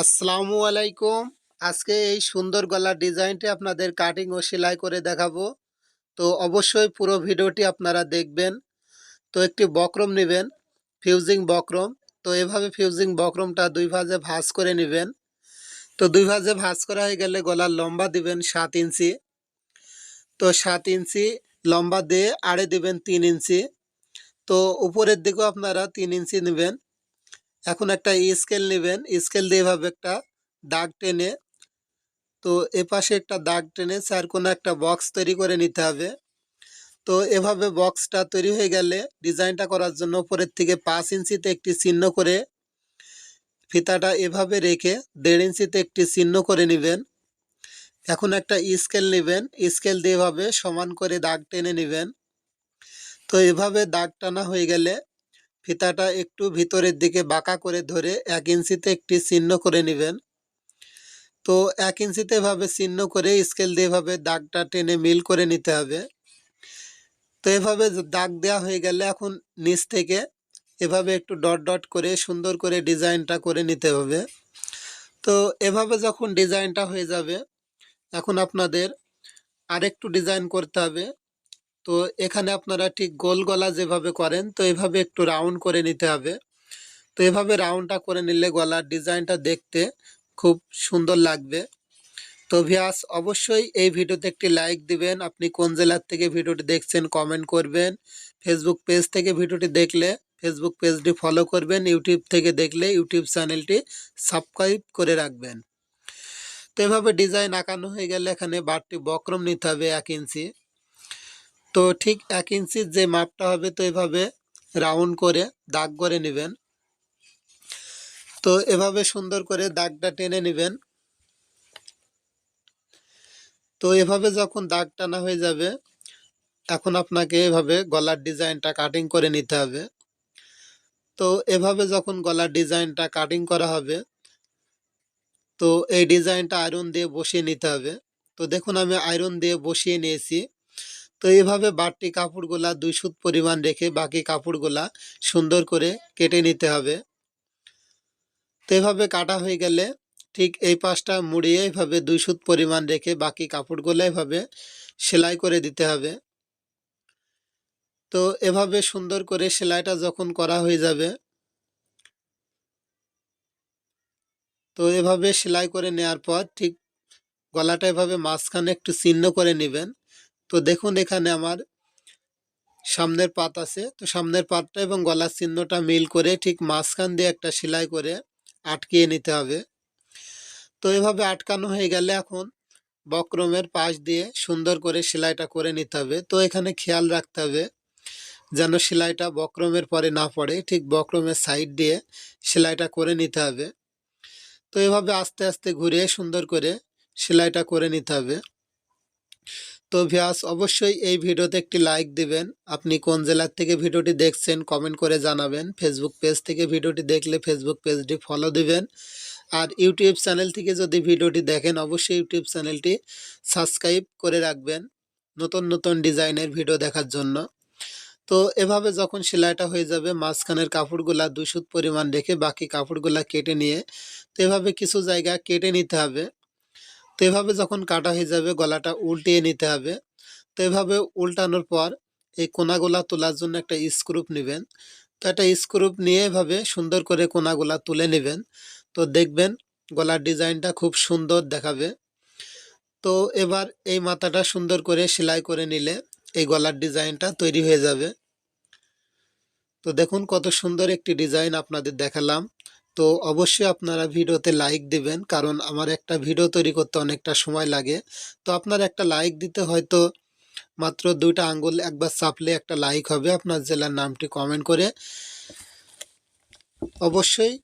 আসসালামু আলাইকুম। আজকে এই সুন্দর গলার ডিজাইনটি আপনাদের কাটিং ও সেলাই করে দেখাবো। তো অবশ্যই পুরো ভিডিওটি আপনারা দেখবেন। তো একটি বক্রম নেবেন ফিউজিং বক্রম। তো এভাবে ফিউজিং বক্রমটা দুই ভাজে ভাঁজ করে নেবেন। তো দুই ভাজে ভাঁজ করা হয়ে গেলে গলার লম্বা দিবেন সাত ইঞ্চি। তো সাত ইঞ্চি লম্বা দিয়ে আড়ে দিবেন তিন ইঞ্চি। তো উপরের দিকেও আপনারা তিন ইঞ্চি নেবেন। এখন একটা স্কেল নেবেন স্কেল দিয়ে এভাবে একটা দাগ টেনে, তো এপাশে একটা দাগ টেনে চার কোনো একটা বক্স তৈরি করে নিতে হবে। তো এভাবে বক্সটা তৈরি হয়ে গেলে ডিজাইনটা করার জন্য উপরের থেকে পাঁচ ইঞ্চিতে একটি চিহ্ন করে ফিতাটা এভাবে রেখে দেড় ইঞ্চিতে একটি চিহ্ন করে নেবেন। এখন একটা স্কেল নেবেন স্কেল দিয়ে এভাবে সমান করে দাগ টেনে নেবেন। তো এভাবে দাগ টানা হয়ে গেলে ফিতাটা একটু ভিতরের দিকে বাঁকা করে ধরে এক ইঞ্চিতে একটি চিহ্ন করে নেবেন। তো এক ইঞ্চিতে এভাবে চিহ্ন করে স্কেল দিয়ে এভাবে দাগটা টেনে মিল করে নিতে হবে। তো এভাবে দাগ দেওয়া হয়ে গেলে এখন নিচ থেকে এভাবে একটু ডট ডট করে সুন্দর করে ডিজাইনটা করে নিতে হবে। তো এভাবে যখন ডিজাইনটা হয়ে যাবে, এখন আপনাদের আরেকটু ডিজাইন করতে হবে। তো এখানে আপনারা ঠিক গোল গলা যেভাবে করেন, তো এভাবে একটু রাউন্ড করে নিতে হবে। তো এভাবে রাউন্ডটা করে নিলে গলার ডিজাইনটা দেখতে খুব সুন্দর লাগবে। তো ভিয়াস, অবশ্যই এই ভিডিওতে একটি লাইক দিবেন। আপনি কোন জেলার থেকে ভিডিওটি দেখছেন কমেন্ট করবেন। ফেসবুক পেজ থেকে ভিডিওটি দেখলে, ফেসবুক পেজটি ফলো করবেন। ইউটিউব থেকে দেখলে, ইউটিউব চ্যানেলটি সাবস্ক্রাইব করে রাখবেন। তো এভাবে ডিজাইন আঁকানো হয়ে গেলে এখানে বারটি বক্রম নিতে হবে এক ইঞ্চি। তো ঠিক এক ইঞ্চির যে মাপটা হবে তো এভাবে রাউন্ড করে দাগ করে নেবেন। তো এভাবে সুন্দর করে দাগটা টেনে নেবেন। তো এভাবে যখন দাগ টানা হয়ে যাবে, এখন আপনাকে এভাবে গলার ডিজাইনটা কাটিং করে নিতে হবে। তো এভাবে যখন গলার ডিজাইনটা কাটিং করা হবে, তো এই ডিজাইনটা আয়রন দিয়ে বসিয়ে নিতে হবে। তো দেখুন আমি আয়রন দিয়ে বসিয়ে নিয়েছি। তো এভাবে বাড়তি কাপড়গুলা দুই সুত পরিমাণ রেখে বাকি কাপড়গুলা সুন্দর করে কেটে নিতে হবে। তো এভাবে কাটা হয়ে গেলে ঠিক এই পাশটা মুড়িয়ে এভাবে দুই সুত পরিমাণ রেখে বাকি কাপড়গুলো এভাবে সেলাই করে দিতে হবে। তো এভাবে সুন্দর করে সেলাইটা যখন করা হয়ে যাবে তো এভাবে সেলাই করে নেওয়ার পর ঠিক গলাটা এভাবে মাঝখানে একটু চিহ্ন করে নেবেন। তো দেখুন এখানে আমার সামনের পাত আছে। তো সামনের পাতটা এবং গলার চিহ্নটা মিল করে ঠিক মাঝখান দিয়ে একটা সেলাই করে আটকিয়ে নিতে হবে। তো এভাবে আটকানো হয়ে গেলে এখন বক্রমের পাশ দিয়ে সুন্দর করে সেলাইটা করে নিতে হবে। তো এখানে খেয়াল রাখতে হবে যেন সেলাইটা বক্রমের পরে না পড়ে, ঠিক বক্রমের সাইড দিয়ে সেলাইটা করে নিতে হবে। তো এভাবে আস্তে আস্তে ঘুরিয়ে সুন্দর করে সেলাইটা করে নিতে হবে। তো ভিয়াস অবশ্যই এই ভিডিওতে একটি লাইক দিবেন। আপনি কোন জেলার থেকে ভিডিওটি দেখছেন কমেন্ট করে জানাবেন। ফেসবুক পেজ থেকে ভিডিওটি দেখলে ফেসবুক পেজটি ফলো দিবেন। আর ইউটিউব চ্যানেল থেকে যদি ভিডিওটি দেখেন, অবশ্যই ইউটিউব চ্যানেলটি সাবস্ক্রাইব করে রাখবেন নতুন নতুন ডিজাইনের ভিডিও দেখার জন্য। তো এভাবে যখন সেলাইটা হয়ে যাবে, মাঝখানের কাপড়গুলা দুই সুত পরিমাণ রেখে বাকি কাপড়গুলা কেটে নিয়ে, তো এভাবে কিছু জায়গা কেটে নিতে হবে। তো এভাবে যখন কাটা হয়ে যাবে, গলাটা উল্টিয়ে নিতে হবে। তো এভাবে উল্টানোর পর এই কোনাগুলা তোলার জন্য একটা স্ক্রুপ নেবেন। তো একটা স্ক্রুপ নিয়ে এভাবে সুন্দর করে কোনাগুলা তুলে নেবেন। তো দেখবেন গলার ডিজাইনটা খুব সুন্দর দেখাবে। তো এবার এই মাথাটা সুন্দর করে সেলাই করে নিলে এই গলার ডিজাইনটা তৈরি হয়ে যাবে। তো দেখুন কত সুন্দর একটি ডিজাইন আপনাদের দেখালাম। তো অবশ্যই আপনারা ভিডিওতে লাইক দিবেন, কারণ আমার একটা ভিডিও তৈরি করতে অনেকটা সময় লাগে। তো আপনার একটা লাইক দিতে হয়তো মাত্র দুইটা আঙ্গুল একবার চাপলে একটা লাইক হবে। আপনার জেলার নামটি কমেন্ট করে অবশ্যই